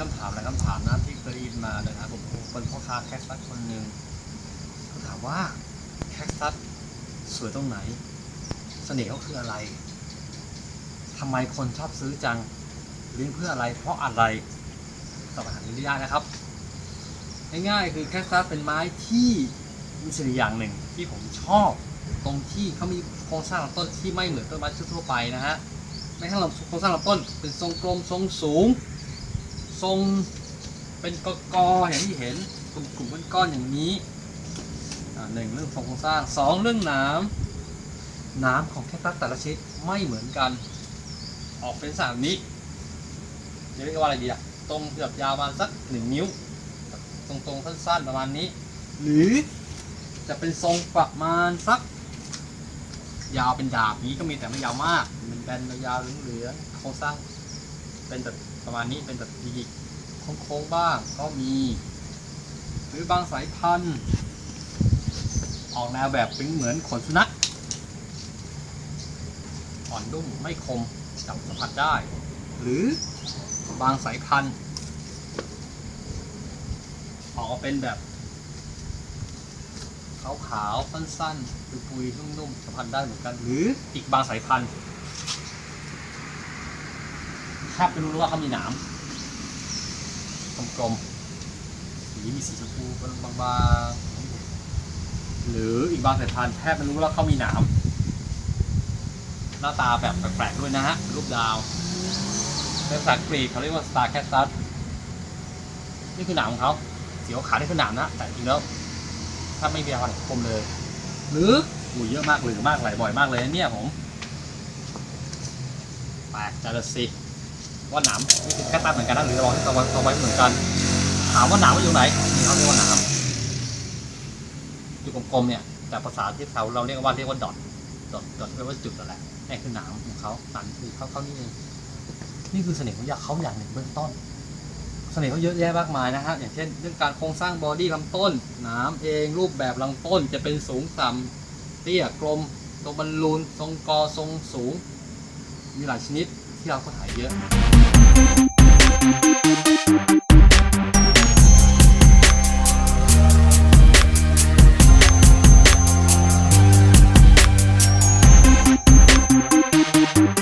คำถามหลายคำถามนะที่เคยได้ยินมานะครับผมเป็นพ่อค้าแคคตัสคนหนึ่งเขาถามว่าแคคตัสสวยตรงไหน เสน่ห์เขาคืออะไรทำไมคนชอบซื้อจังเลี้ยงเพื่ออะไร เพราะอะไรตอบคำถามนี้ได้นะครับ ง่ายๆคือแคคตัสเป็นไม้ที่มีเสน่ห์อย่างหนึ่งที่ผมชอบ ตรงที่เขามีโครงสร้างลำต้นที่ไม่เหมือนต้นไม้ทั่วไปนะฮะไม่ใช่ลำโครงสร้างลำต้นเป็นทรงกลมทรงสูง ทรงเป็นกกออย่างที่เห็นกลุ่มกลุ่มๆก้อนอย่างนี้หนึ่งเรื่องโครงสร้างสองเรื่องน้ำน้ำของแคคตัสแต่ละชนิดไม่เหมือนกัน ออกเป็นสามนี้จะเรียกว่าอะไรดีอะตรงเกือบยาวประมาณสักหนึ่งนิ้ว ตรงๆสั้นๆประมาณนี้ หรือจะเป็นทรงประมาณสัก ยาวเป็นดาบนี้ก็มีแต่ไม่ยาวมากเป็นแบนยาวเหลืองๆโครงสร้างเป็นแบบ ประมาณนี้เป็นแบบหยิกๆโค้งๆบ้างก็มี หรือบางสายพันธุ์ ออกแนวแบบเป็นเหมือนขนสุนัขอ่อนนุ่มไม่คมจับสัมผัสได้ หรือบางสายพันธุ์ ออกเป็นแบบขาวๆสั้นๆปุยๆนุ่มๆสัมผัสได้เหมือนกัน หรืออีกบางสายพันธุ์ บไม่รู้เลยว่าเขามีหนามกลมๆสีมีสีชมพูบางๆหรืออีกบางสายพันธุ์แทบไม่รู้ว่าเขามีหนามหน้าตาแบบแปลกๆด้วยนะฮะรูปดาวในภาษากรีกเขาเรียกว่า star cactus นี่คือหนามของเขาเสียวขาวนี่คือหนามนะ แต่จริงแล้วถ้าไม่มีอะไรคมเลย หรือหูเยอะมากหรือมากหลายบ่อยมากเลยเนี่ยผมแปลกจังเลยสิ ว่าหนามนี่คือแค่ตั้งเหมือนกันนะหรือระวังที่ตะวันตะวันเหมือนกันถามว่าหนามมันอยู่ไหนนี่เขาเรียกว่าหนามอยู่กลมๆเนี่ยแต่ภาษาที่เขาเราเรียกว่าเรียกว่าดอทดอทดอทแปลว่าจุดนั่นแหละนี่คือหนามของเขาหนามคือเขาเขานี่เองนี่คือเสน่ห์ของยาเขาอย่างหนึ่งเบื้องต้น เสน่ห์เขาเยอะแยะมากมายนะฮะอย่างเช่น เรื่องการโครงสร้างบอดี้ลำต้นหนามเองรูปแบบลำต้นจะเป็นสูงต่ำเตี้ยกลมทรงบอลลูนทรงกอทรงสูง มีหลายชนิด ที่เราก็หายเยอะ t